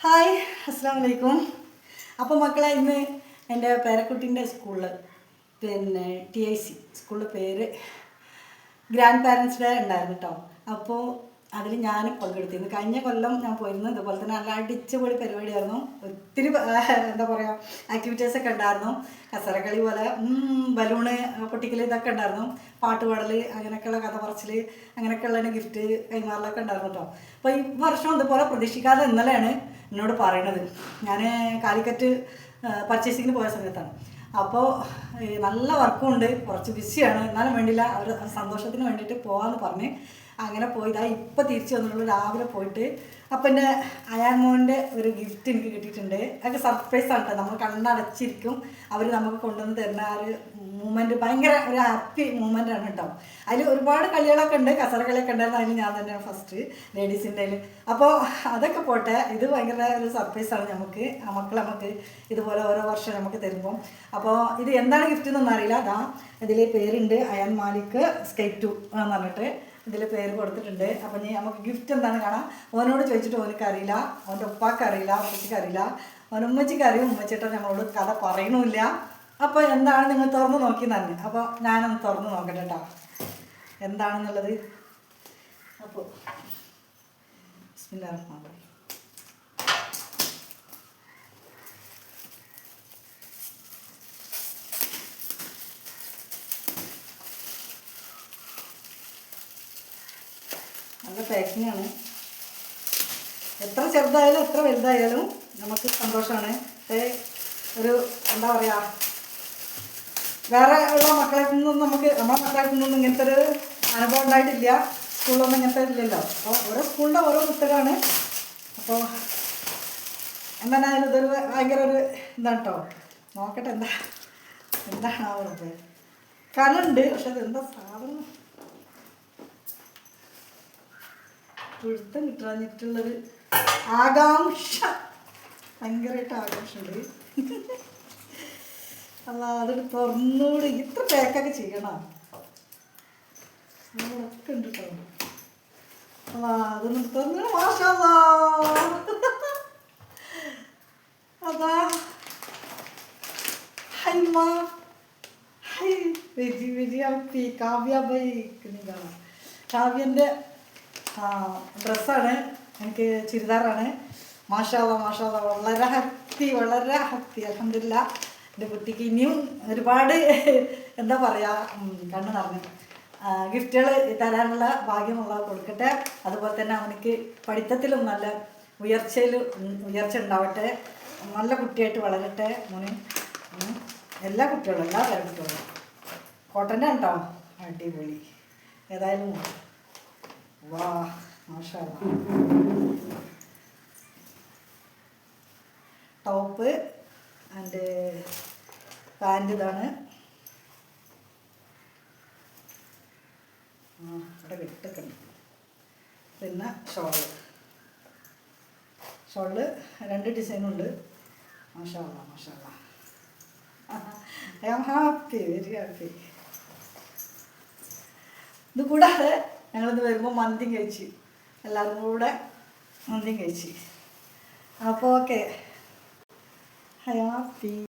Hi അസ്സാം വലൈക്കും അപ്പോൾ മക്കളെ ഇന്ന് എന്റെ പേരക്കുട്ടീന്റെ സ്കൂളിൽ പിന്നെ ടി ഐ സി സ്കൂളിൽ പേര് ഗ്രാൻഡ് പാരൻസ് ഡേ ഉണ്ടായിരുന്നു കേട്ടോ അപ്പോൾ അതിൽ ഞാൻ പങ്കെടുത്തിരുന്നു കഴിഞ്ഞ കൊല്ലം ഞാൻ പോയിരുന്നു. ഇതുപോലെ തന്നെ നല്ല അടിച്ചുപൊളി പരിപാടിയായിരുന്നു. ഒത്തിരി എന്താ പറയുക ആക്ടിവിറ്റീസ് ഒക്കെ ഉണ്ടായിരുന്നു. കസരക്കളി പോലെ ബലൂണ് പൊട്ടിക്കൽ ഇതൊക്കെ ഉണ്ടായിരുന്നു. പാട്ട് പാടൽ അങ്ങനെയൊക്കെയുള്ള കഥ പറച്ചിൽ അങ്ങനെയൊക്കെയുള്ള ഗിഫ്റ്റ് കൈമാറലൊക്കെ ഉണ്ടായിരുന്നു കേട്ടോ അപ്പോൾ ഈ വർഷം ഇതുപോലെ പ്രതീക്ഷിക്കാതെ ഇന്നലെയാണ് എന്നോട് പറയണത്. ഞാൻ കാലിക്കറ്റ് പർച്ചേസിങ്ങിന് പോയ സമയത്താണ്. അപ്പോൾ നല്ല വർക്കും ഉണ്ട്. കുറച്ച് ബിസിയാണ് എന്നാലും വേണ്ടില്ല. അവർ സന്തോഷത്തിന് വേണ്ടിയിട്ട് പോകാമെന്ന് പറഞ്ഞ് അങ്ങനെ പോയി. ഇതാ ഇപ്പം തിരിച്ചു വന്നിട്ടുള്ളൂ. രാവിലെ പോയിട്ട്. അപ്പം എന്റെ അയാൻ മോന്റെ ഒരു ഗിഫ്റ്റ് എനിക്ക് കിട്ടിയിട്ടുണ്ട്. അതൊക്കെ സർപ്രൈസ് ആണ് കേട്ടോ നമ്മൾ കണ്ണടച്ചിരിക്കും. അവർ നമുക്ക് കൊണ്ടുവന്ന് തരുന്ന ആ ഒരു മൂമെന്റ് ഭയങ്കര ഒരു ഹാപ്പി മൂമെന്റ് ആണ് കേട്ടോ അതിൽ ഒരുപാട് കളികളൊക്കെ ഉണ്ട്. കസറ കളിയൊക്കെ ഉണ്ടായിരുന്നു. അതിൽ ഞാൻ തന്നെയാണ് ഫസ്റ്റ് ലേഡീസിന്റെ അപ്പോൾ അതൊക്കെ പോട്ടെ. ഇത് ഭയങ്കര ഒരു സർപ്രൈസ് ആണ് നമുക്ക്. മക്കൾ നമുക്ക് ഇതുപോലെ ഓരോ വർഷം നമുക്ക് തരുമ്പം. അപ്പോൾ ഇത് എന്താണ് ഗിഫ്റ്റ് എന്നൊന്നും അറിയില്ല. അതാ ഇതിൽ പേരുണ്ട്. അയാൻ മാലിക് സ്കൈ ടു എന്ന് പറഞ്ഞിട്ട്. ഇതിൽ പേര് കൊടുത്തിട്ടുണ്ട്. അപ്പം നീ നമുക്ക് ഗിഫ്റ്റ് എന്താണ് കാണാം? ഓനോട് ചോദിച്ചിട്ട് ഓനക്ക് അറിയില്ല. ഓന്റെ ഉപ്പാക്ക് അറിയില്ല ഉമ്മച്ചിക്ക് അറിയില്ല. ഓൻ ഉമ്മച്ചിക്ക് അറിയും. ഉമ്മച്ചിട്ട് നമ്മളോട് കഥ പറയണമില്ല അപ്പോൾ എന്താണ് നിങ്ങൾ തുറന്ന് നോക്കി തന്നെ അപ്പോൾ ഞാനൊന്ന് തുറന്ന് നോക്കട്ടെ കേട്ടോ എന്താണെന്നുള്ളത്? അപ്പോൾ ബിസ്മില്ലാഹിർ റഹ്മാനിർ നല്ല പാക്കിങ്ങാണ്. എത്ര ചെറുതായാലും എത്ര വലുതായാലും നമുക്ക് സന്തോഷമാണ്. ഒരു എന്താ പറയുക വേറെ ഉള്ള മക്കളെ നിന്നും നമുക്ക് നമ്മുടെ മക്കളെ നിന്നും ഇങ്ങനത്തെ ഒരു അനുഭവം ഉണ്ടായിട്ടില്ല. സ്കൂളിലൊന്നും ഇങ്ങനത്തെ ഇല്ലല്ലോ. അപ്പോൾ ഓരോ സ്കൂളിന്റെ ഓരോ പുസ്തകമാണ് അപ്പോൾ എന്തായാലും ഇതൊരു ഭയങ്കര ഒരു ഇതാണ് കേട്ടോ നോക്കട്ടെ എന്താ എന്താണ് ആ ഉറപ്പ് കലുണ്ട് പക്ഷെ എന്താ സാധനം? പിടുത്തം കിട്ടാഞ്ഞിട്ടുള്ളൊരു ആകാംക്ഷ. ഭയങ്കരമായിട്ട് ആകാംക്ഷയുണ്ട്. അല്ല അതൊരു തുറന്നൂട്. ഇത്ര പാക്കൊക്കെ ചെയ്യണം. അതൊക്കെ ഉണ്ട് കേട്ടോ. അല്ല അതൊന്നും തുറന്നു മാഷാ അതാ. ഹൈമ ഹൈ. വെജി വെജി കാവ്യ ബൈ കാണാം. കാവ്യന്റെ ഡ്രസ്സാണ്. എനിക്ക് ചുരിദാറാണ്. മാഷാള മാഷാള വളരെ ഹക്തി വളരെ ഹക്തി അലഹമില്ല എന്റെ കുട്ടിക്ക് ഇനിയും ഒരുപാട് എന്താ പറയുക കണ്ണു നിറഞ്ഞു. ഗിഫ്റ്റുകൾ തരാനുള്ള ഭാഗ്യമുള്ള കൊടുക്കട്ടെ. അതുപോലെ തന്നെ അവനക്ക് പഠിത്തത്തിലും നല്ല ഉയർച്ചയിൽ ഉയർച്ച ഉണ്ടാവട്ടെ. നല്ല കുട്ടിയായിട്ട് വളരട്ടെ മോന്. എല്ലാ കുട്ടികളും എല്ലാ തരം കുട്ടികളും കോട്ടന്റെ ഉണ്ടോ അടിപൊളി. ഏതായാലും വാ മാഷാ ടോപ്പ് ആൻഡ് പാന്റ് ഇതാണ്. അവിടെ ഇവിടെ വെട്ടൊക്കെ ഉണ്ട് പിന്നെ ഷോൾ. ഷോൾ രണ്ട് ഡിസൈനുണ്ട് മാഷാള്ള മാഷാള്ള I am happy very happy. ഇത് കൂടാതെ ഞങ്ങളിത് വരുമ്പോൾ മന്തി കഴിച്ച്. എല്ലാവരും കൂടെ മന്തിയും കഴിച്ച്. അപ്പോൾ ഓക്കെ. ഹാപ്പി.